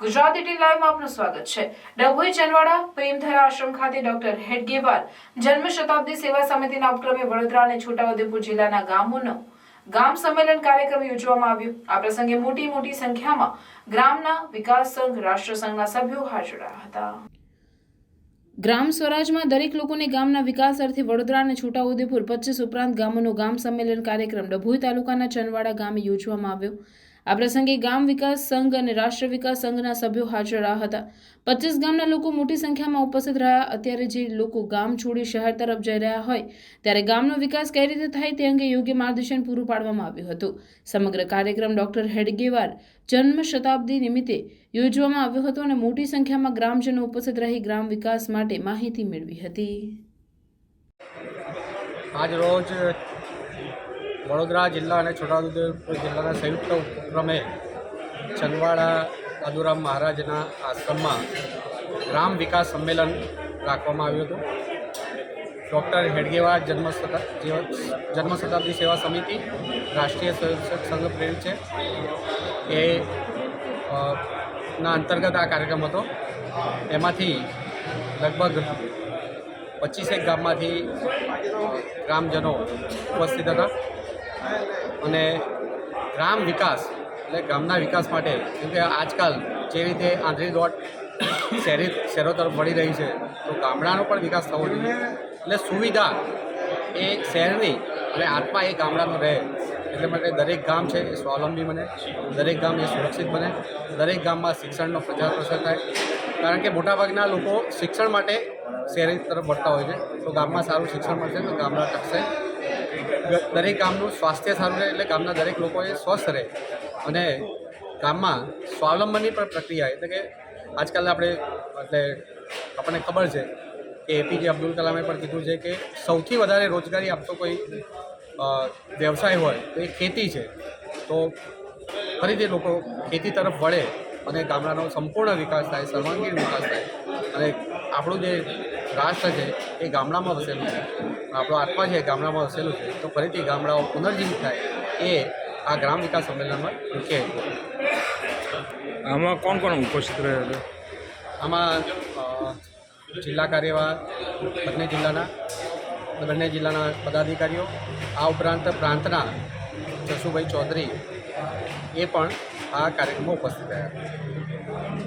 Gujarat at લાઈવમાં આપનું સ્વાગત છે. ડભોઈ ચનવાડા પ્રેમધારા આશ્રમ ખાતે ડોક્ટર હેડગેવાર જન્મ શતાબ્દી સેવા સમિતિના ઉપક્રમે વડોદરા અને છોટાઉદેપુર જિલ્લાના ગામોનો ગામ સંમેલન કાર્યક્રમ યોજવામાં આવ્યો. આ પ્રસંગે મોટી મોટી સંખ્યામાં ગ્રામના વિકાસ સંઘ, રાષ્ટ્ર સંઘના સભ્યો હાજર હતા. ગ્રામ સ્વરાજમાં દરેક લોકોને ગામના વિકાસ અર્થે વડોદરા અને છોટાઉદેપુર પચીસ ઉપરાંત ગામોનો ગામ સંમેલન કાર્યક્રમ ડભોઈ તાલુકાના ચનવાડા ગામે યોજવામાં આવ્યો. આ પ્રસંગે ગામ વિકાસ સંઘ અને રાષ્ટ્ર વિકાસ સંઘના સભ્યો હાજર રહ્યા હતા. પચીસ ગામના લોકો મોટી સંખ્યામાં ઉપસ્થિત રહ્યા. અત્યારે જે લોકો ગામ છોડી શહેર તરફ જઈ રહ્યા હોય, ત્યારે ગામનો વિકાસ કઈ રીતે થાય તે અંગે યોગ્ય માર્ગદર્શન પૂરું પાડવામાં આવ્યું હતું. સમગ્ર કાર્યક્રમ ડોક્ટર હેડગેવાર જન્મ શતાબ્દી નિમિત્તે યોજવામાં આવ્યો હતો અને મોટી સંખ્યામાં ગ્રામજનો ઉપસ્થિત રહી ગ્રામ વિકાસ માટે માહિતી મેળવી હતી. આજ રોજ વડોદરા જિલ્લા અને છોટાઉદેપુર જિલ્લાના સંયુક્ત ઉપક્રમે ચંદવાડા અદુરામ મહારાજના આશ્રમમાં ગ્રામ વિકાસ સંમેલન રાખવામાં આવ્યું હતું. ડૉક્ટર હેડગેવા જન્મ જન્મ શતાબ્દી સેવા સમિતિ રાષ્ટ્રીય સ્વયંસેવક સંઘ પ્રેરિત છે. એ ના અંતર્ગત આ કાર્યક્રમ હતો. એમાંથી લગભગ પચીસેક ગામમાંથી ગ્રામજનો ઉપસ્થિત હતા. અને ગ્રામ વિકાસ, એટલે ગામના વિકાસ માટે, કેમ કે આજકાલ જે રીતે આંધળી દોટ શહેરી, શહેરો તરફ વળી રહી છે, તો ગામડાનો પણ વિકાસ થવો જોઈએ. એટલે સુવિધા એ શહેરની અને આત્મા એ ગામડાનો રહે, એટલે માટે દરેક ગામ છે એ સ્વાવલંબી બને, દરેક ગામ એ સુરક્ષિત બને, દરેક ગામમાં શિક્ષણનો પ્રચાર પ્રસાર થાય. કારણ કે મોટાભાગના લોકો શિક્ષણ માટે શહેરી તરફ વળતા હોય છે, તો ગામમાં સારું શિક્ષણ મળશે, તો ગામડા ટકશે. દરેક ગામનું સ્વાસ્થ્ય સારું રહે એટલે ગામના દરેક લોકોએ સ્વસ્થ રહે. અને ગામમાં સ્વાવલંબનની પણ પ્રક્રિયા એટલે કે આજકાલ આપણે, એટલે આપણને ખબર છે કે એપીજે અબ્દુલ કલામે પણ કીધું છે કે સૌથી વધારે રોજગારી આપતો કોઈ વ્યવસાય હોય તો એ ખેતી છે. તો ફરીથી લોકો ખેતી તરફ વળે અને ગામડાનો સંપૂર્ણ વિકાસ થાય, સર્વાંગીણ વિકાસ થાય. અને આપણું જે રાષ્ટ્ર છે એ ગામડામાં વસેલું છે. આપણો આત્મા છે ગામડામાં વસેલું છે. તો ફરીથી ગામડાઓ પુનર્જીવિત થાય એ આ ગ્રામ વિકાસ સંમેલનમાં મુખ્ય હેતુ આમાં કોણ કોણ ઉપસ્થિત રહ્યા હતા આમાં જિલ્લા કાર્યવાહ બંને જિલ્લાના બંને જિલ્લાના પદાધિકારીઓ આ ઉપરાંત પ્રાંતના જસુભાઈ ચૌધરી એ પણ આ કાર્યક્રમમાં ઉપસ્થિત રહ્યા.